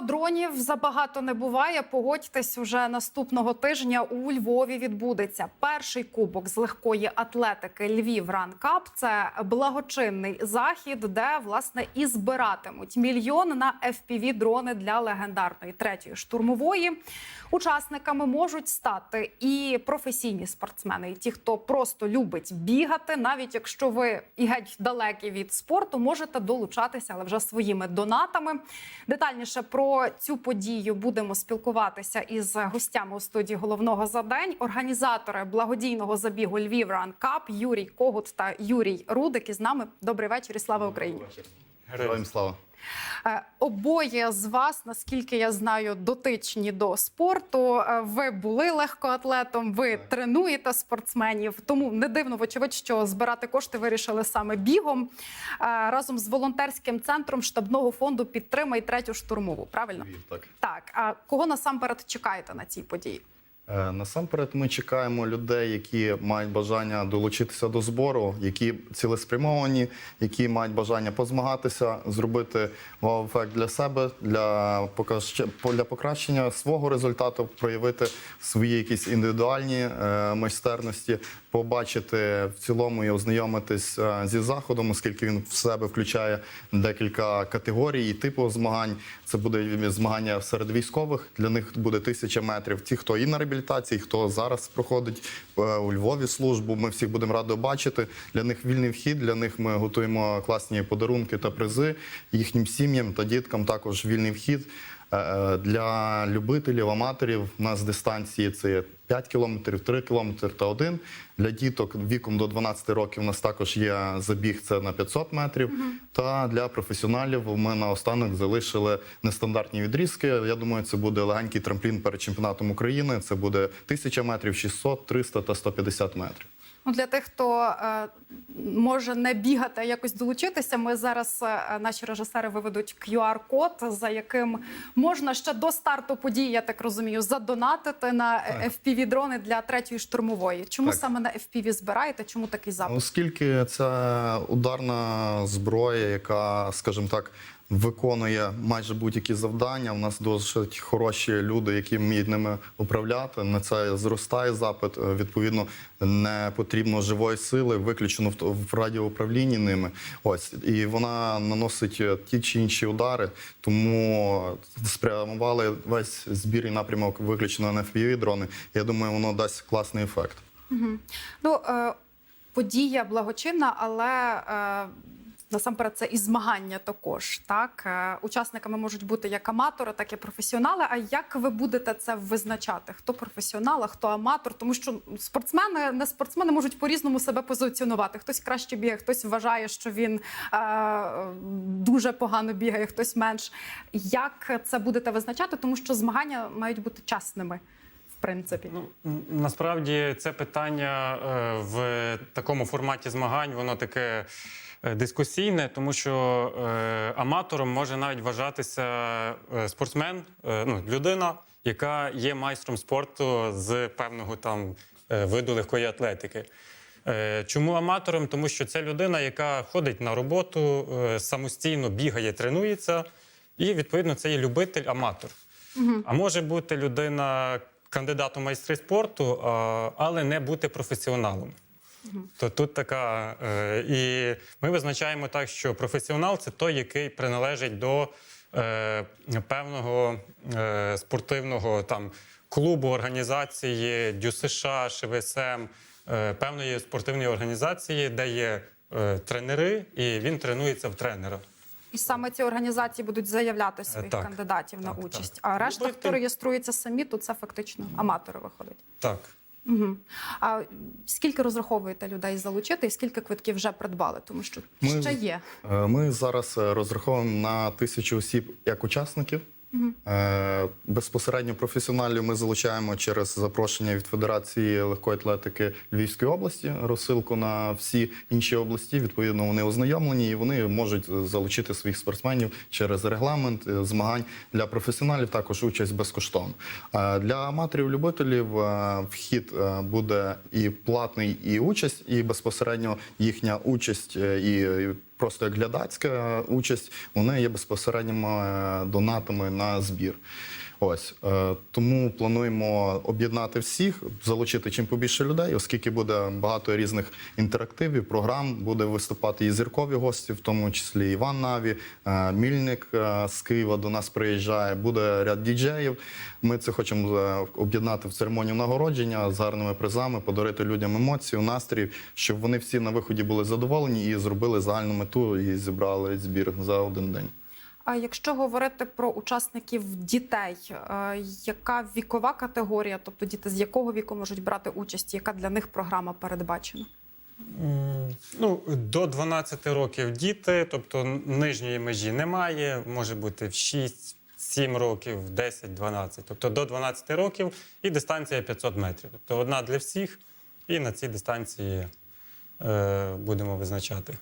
дронів забагато не буває. Погодьтесь, уже наступного тижня у Львові відбудеться перший кубок з легкої атлетики Львів Ранкап. Це благочинний захід, де власне і збиратимуть мільйон на fpv дрони для легендарної третьої штурмової. Учасниками можуть стати і професійні спортсмени, і ті, хто просто любить бігати. Навіть якщо ви і геть далекі від спорту, можете долучатися, але вже своїми донатами. Детальніше про цю подію будемо спілкуватися із гостями у студії головного за день. Організатори благодійного забігу Львів Ранкап Юрій Когут та Юрій Рудик із нами. Добрий вечір і слава Україні. Героям слава. Е, Обоє з вас, наскільки я знаю, дотичні до спорту. Е, Ви були легкоатлетом, ви тренуєте спортсменів. Тому не дивно, вочевидь, що збирати кошти вирішили саме бігом Е, разом з волонтерським центром штабного фонду підтримай третю штурмову. Правильно так. так. А кого насамперед чекаєте на цій події? Е, Насамперед, ми чекаємо людей, які мають бажання долучитися до збору, які цілеспрямовані, які мають бажання позмагатися, зробити вау-ефект для себе, для для покращення свого результату, проявити свої якісь індивідуальні е, майстерності, побачити в цілому і ознайомитись е, зі заходом, оскільки він в себе включає декілька категорій і типу змагань. Це буде змагання серед військових. Для них буде тисяча метрів. Ті, хто і на реабілітації, хто зараз проходить е, у Львові службу. Ми всіх будемо раді бачити. Для них вільний вхід. Для них ми готуємо класні подарунки та призи їхнім сім'ям та діткам. Також вільний вхід. Е, е, Для любителів, аматорів у нас дистанції це 5 кілометрів, 3 кілометри та 1. Для діток віком до 12 років у нас також є забіг це на 500 метрів. Та для професіоналів ми наостанок залишили нестандартні відрізки. Я думаю, це буде легенький трамплін перед чемпіонатом України. Це буде 1000 метрів, 600, 300 та 150 метрів. Ну, для тих, хто е, може не бігати, а якось долучитися. Ми зараз е, наші режисери виведуть QR-код, за яким можна ще до старту події, я так розумію, задонатити на fpv дрони для третьої штурмової. Чому Так. саме на FPV збираєте? Чому такий запит? Оскільки це ударна зброя, яка, скажімо так, виконує майже будь-які завдання. У нас досить хороші люди, які вміють ними управляти. На це зростає запит. Е, Відповідно, не потрібно живої сили, виключено в, радіоуправлінні ними. Ось і вона наносить е, ті чи інші удари. Тому спрямували весь збір і напрямок виключено на fpv дрони. Я думаю, воно дасть класний ефект. Ну, е, подія благочинна, але е, насамперед це і змагання також. Так, е, учасниками можуть бути як аматори, так і професіонали. А як ви будете це визначати? Хто професіонал, а хто аматор? Тому що спортсмени, не спортсмени можуть по-різному себе позиціонувати. Хтось краще бігає, хтось вважає, що він е, дуже погано бігає, хтось менш. Як це будете визначати? Тому що змагання мають бути чесними, в принципі. Ну насправді це питання е, в такому форматі змагань, воно таке дискусійне, тому що е, аматором може навіть вважатися е, спортсмен, е, ну людина, яка є майстром спорту з певного там е, виду легкої атлетики. Е, Чому аматором? Тому що це людина, яка ходить на роботу, е, самостійно бігає, тренується, і відповідно це є любитель-аматор. А може бути людина кандидатом майстри спорту, але не бути професіоналом. То тут така. Е, і ми визначаємо так, що професіонал це той, який приналежить до е, певного е, спортивного там, клубу, організації, ДЮСШ, ШВСМ, е, певної спортивної організації, де є е, тренери, і він тренується в тренера. І саме ці організації будуть заявляти своїх так. кандидатів на участь. так. А решта, Любитель. хто реєструється самі, то це фактично аматори виходить. Так. Угу. А скільки розраховуєте людей залучити, і скільки квитків вже придбали? Тому що Ми- ще є. Е, Ми зараз е, розраховуємо на тисячу осіб як учасників. Е, Безпосередньо професіоналів ми залучаємо через запрошення від Федерації легкої атлетики Львівської області, розсилку на всі інші області. Відповідно, вони ознайомлені і вони можуть е, залучити своїх спортсменів через регламент е, змагань для професіоналів. Також участь безкоштовно. Для аматорів-любителів вхід буде і платний, і участь, і безпосередньо їхня участь і просто глядацька участь, вони є безпосередніми е, донатами на збір. Ось е, тому плануємо об'єднати всіх, залучити чим побільше людей, оскільки буде багато різних інтерактивів, програм. Буде виступати і зіркові гості, в тому числі Іван Наві, е, Мільник е, з Києва до нас приїжджає. Буде ряд діджеїв. Ми це хочемо об'єднати в церемонію нагородження з гарними призами, подарити людям емоцію, настрій, щоб вони всі на виході були задоволені і зробили загальну мету і зібрали збір за один день. А якщо говорити про учасників дітей, е, яка вікова категорія, тобто діти з якого віку можуть брати участь, яка для них програма передбачена? Ну, до 12 років діти, тобто нижньої межі немає, може бути в 6, 7 років, 10, 12. Тобто до 12 років і дистанція 500 метрів. Тобто одна для всіх, і на цій дистанції е, будемо визначати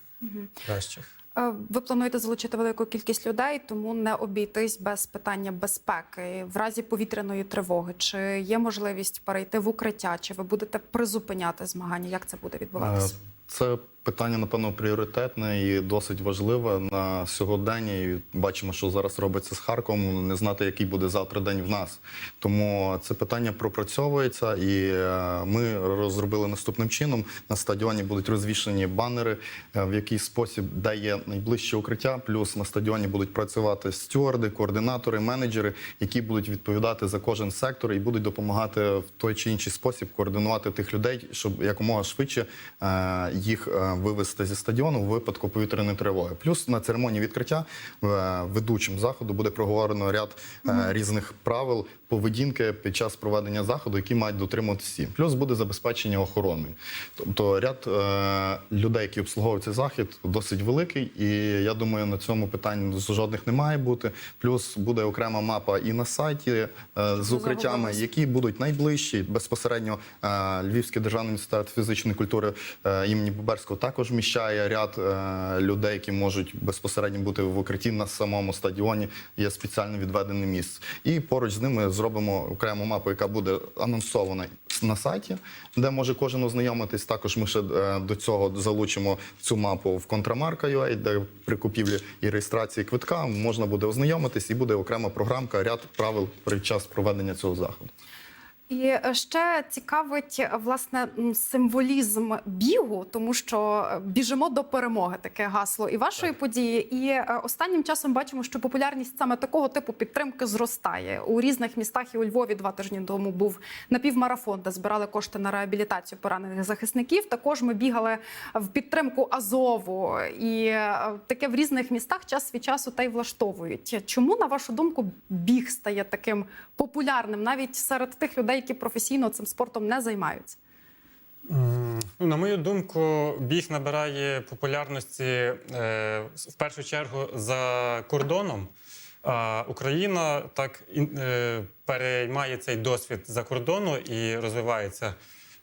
кращих. Е, Ви плануєте залучити велику кількість людей, тому не обійтись без питання безпеки в разі повітряної тривоги. Чи є можливість перейти в укриття, чи ви будете призупиняти змагання? Як це буде відбуватися? Е, Це питання, напевно, пріоритетне і досить важливе на сьогодення. І бачимо, що зараз робиться з Харковом. Не знати, який буде завтра день в нас. Тому це питання пропрацьовується, і е, ми розробили наступним чином. На стадіоні будуть розвішені банери, е, в який спосіб де є найближче укриття. Плюс на стадіоні будуть працювати стюарди, координатори, менеджери, які будуть відповідати за кожен сектор і будуть допомагати в той чи інший спосіб координувати тих людей, щоб якомога швидше е, їх вивести зі стадіону в випадку повітряної тривоги. Плюс на церемонії відкриття е, ведучим заходу буде проговорено ряд е, різних правил поведінки під час проведення заходу, які мають дотримуватися всі. Плюс буде забезпечення охороною. Тобто ряд е, людей, які обслуговують цей захід, досить великий, і я думаю, на цьому питань жодних не має бути. Плюс буде окрема мапа і на сайті з укриттями, які будуть найближчі. Безпосередньо Львівський державний університет фізичної культури імені Боберського також вміщає ряд е, людей, які можуть безпосередньо бути в укритті на самому стадіоні. Є спеціально відведене місце. І поруч з ними зробимо окрему мапу, яка буде анонсована на сайті, де може кожен ознайомитись. Також ми ще е, до цього залучимо цю мапу в контрамарка.ua, де при купівлі і реєстрації квитка можна буде ознайомитись, і буде окрема програмка, ряд правил під час проведення цього заходу. І е, ще цікавить е, власне символізм бігу, тому що е, біжимо до перемоги таке гасло і вашої події. І останнім часом бачимо, що популярність саме такого типу підтримки зростає у різних містах. І у Львові два тижні тому був напівмарафон, де збирали кошти на реабілітацію поранених захисників. Також ми бігали в підтримку Азову, і таке в різних містах час від часу та й влаштовують. Чому на вашу думку біг стає таким популярним навіть серед тих людей, які професійно цим спортом не займаються? Ну, на мою думку, біг набирає популярності е, в першу чергу за кордоном. А Україна так е, переймає цей досвід за кордону і розвивається.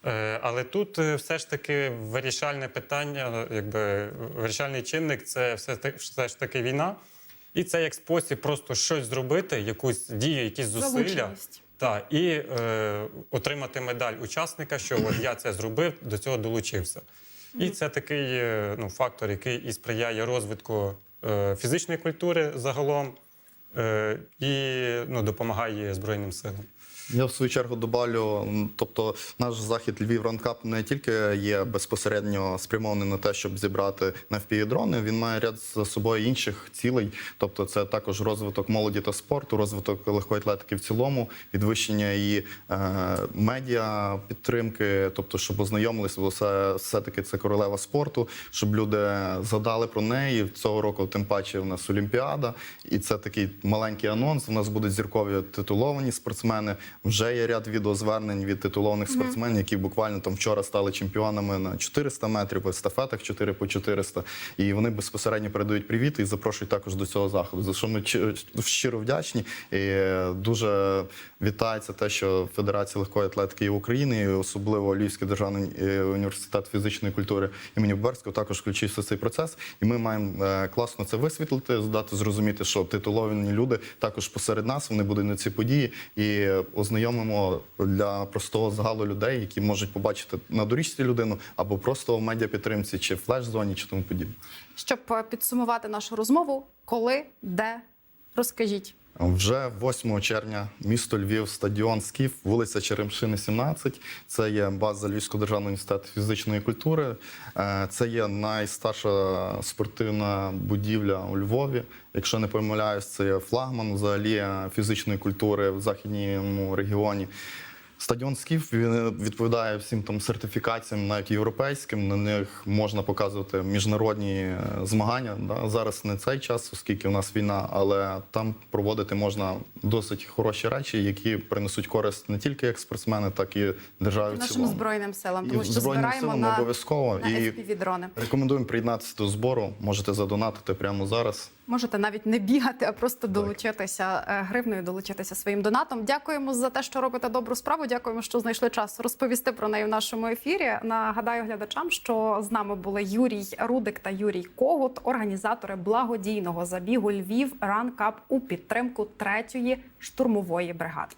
Е, але тут все ж таки вирішальне питання, якби вирішальний чинник це все ж таки війна. І це як спосіб просто щось зробити, якусь дію, якісь зусилля. Залученість. Так, і е, отримати медаль учасника, що от я це зробив, до цього долучився. І це такий е, ну, фактор, який і сприяє розвитку е, фізичної культури загалом е, і ну, допомагає Збройним силам. Я в свою чергу добавлю, тобто наш захід Львів Ранкап не тільки є безпосередньо спрямований на те, щоб зібрати на дрони, він має ряд за собою інших цілей. Тобто, це також розвиток молоді та спорту, розвиток легкої атлетики в цілому, підвищення її е, медіа підтримки, тобто, щоб ознайомилися, бо все, все-таки це королева спорту, щоб люди згадали про неї. Цього року, тим паче, у нас Олімпіада, і це такий маленький анонс. У нас будуть зіркові титуловані спортсмени. Вже є ряд відеозвернень від титулованих спортсменів, які буквально там вчора стали чемпіонами на 400 метрів, в естафетах 4 по 400. І вони безпосередньо передають привіт і запрошують також до цього заходу. За що ми щиро вдячні. І е, дуже вітається те, що Федерація легкої атлетики України, і особливо Львівський державний е, університет фізичної культури імені Боберського також включився в цей процес. І ми маємо е, класно це висвітлити, дати зрозуміти, що титуловані люди також посеред нас. Вони будуть на ці події і ознайомимо для простого загалу людей, які можуть побачити на доріжці людину або просто в медіапідтримці, чи флеш-зоні, чи тому подібне. Щоб е, підсумувати нашу розмову, коли, де, розкажіть. Вже 8 червня місто Львів, стадіон Скіф, вулиця Черемшини, 17. Це є база Львівського державного університету фізичної культури. Е, Це є найстарша спортивна будівля у Львові. Якщо не помиляюсь, це є флагман взагалі фізичної культури в західному регіоні. Стадіон Скіф він відповідає всім там сертифікаціям, навіть європейським. На них можна показувати міжнародні е, змагання. Да? Зараз не цей час, оскільки у нас війна, але там проводити можна досить хороші речі, які принесуть користь не тільки як спортсмени, так і державі. Нашим цілому. збройним силам, І тому що Збройним збираємо силам на, обов'язково. на І FPV-дрони. рекомендуємо приєднатися до збору. Можете задонатити прямо зараз. Можете навіть не бігати, а просто долучитися е, гривною, долучитися своїм донатом. Дякуємо за те, що робите добру справу. Дякуємо, що знайшли час розповісти про неї в нашому ефірі. Нагадаю глядачам, що з нами були Юрій Рудик та Юрій Когут, організатори благодійного забігу Львів Ранкап у підтримку третьої штурмової бригади.